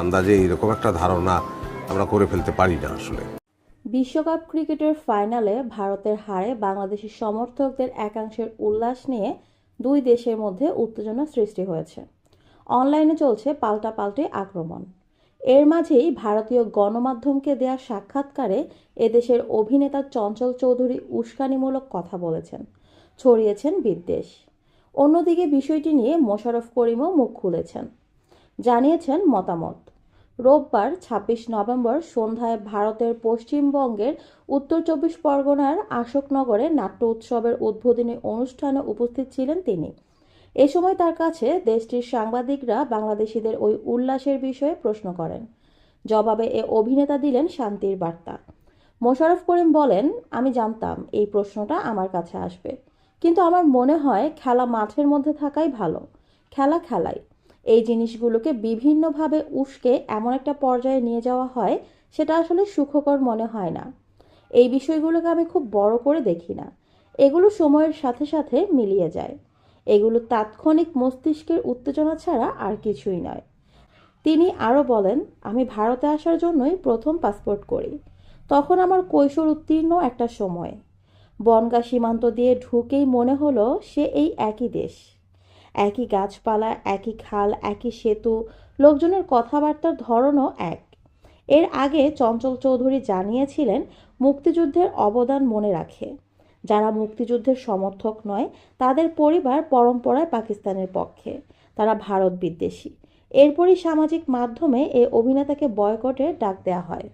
আন্দাজে এরকম একটা ধারণা আমরা করে ফেলতে পারি না আসলে। বিশ্বকাপ ক্রিকেটের ফাইনালে ভারতের হারে বাংলাদেশের সমর্থকদের একাংশের উল্লাস নিয়ে দুই দেশের মধ্যে উত্তেজনা সৃষ্টি হয়েছে। অনলাইনে চলছে পাল্টাপাল্টি আক্রমণ। এর মাঝেই ভারতীয় গণমাধ্যমকে দেয়া সাক্ষাৎকারে এদেশের অভিনেতা চঞ্চল চৌধুরী উস্কানিমূলক কথা বলেছেন। ছড়িয়েছেন বিদ্বেষ। অন্যদিকে বিষয়টি নিয়ে মোশাররফ করিমও মুখ খুলেছেন। জানিয়েছেন মতামত। রোববার ছাব্বিশ নভেম্বর সন্ধ্যায় ভারতের পশ্চিমবঙ্গের উত্তর চব্বিশ পরগনার আশোকনগরে নাট্য উৎসবের উদ্বোধনী অনুষ্ঠানে উপস্থিত ছিলেন তিনি। এ সময় তার কাছে দেশটির সাংবাদিকরা বাংলাদেশিদের ওই উল্লাসের বিষয়ে প্রশ্ন করেন। জবাবে এ অভিনেতা দিলেন শান্তির বার্তা। মোশাররফ করিম বলেন, আমি জানতাম এই প্রশ্নটা আমার কাছে আসবে। কিন্তু আমার মনে হয় খেলা মাঠের মধ্যে থাকাই ভালো। খেলা খেলাই। এই জিনিসগুলোকে বিভিন্নভাবে উস্কে এমন একটা পর্যায়ে নিয়ে যাওয়া হয়, সেটা আসলে সুখকর মনে হয় না। এই বিষয়গুলোকে আমি খুব বড় করে দেখি না। এগুলো সময়ের সাথে সাথে মিলিয়ে যায়। এগুলো তাৎক্ষণিক মস্তিষ্কের উত্তেজনা ছাড়া আর কিছুই নয়। তিনি আরও বলেন, আমি ভারতে আসার জন্যই প্রথম পাসপোর্ট করি। তখন আমার কৈশোর উত্তীর্ণ একটা সময়। বনগা সীমান্ত দিয়ে ঢুকেই মনে হলো সে এই একই দেশ। একই গাছপালা, একই খাল, একই সেতু, লোকজনের কথাবার্তার ধরনও এক। এর আগে চঞ্চল চৌধুরী জানিয়েছিলেন, মুক্তিযুদ্ধের অবদান মনে রাখে। যারা মুক্তিযুদ্ধের সমর্থক নয়, তাদের পরিবার পরম্পরায় পাকিস্তানের পক্ষে। তারা ভারত বিদ্বেষী। এরপরই সামাজিক মাধ্যমে এ অভিনেতাকে বয়কটের ডাক দেওয়া হয়।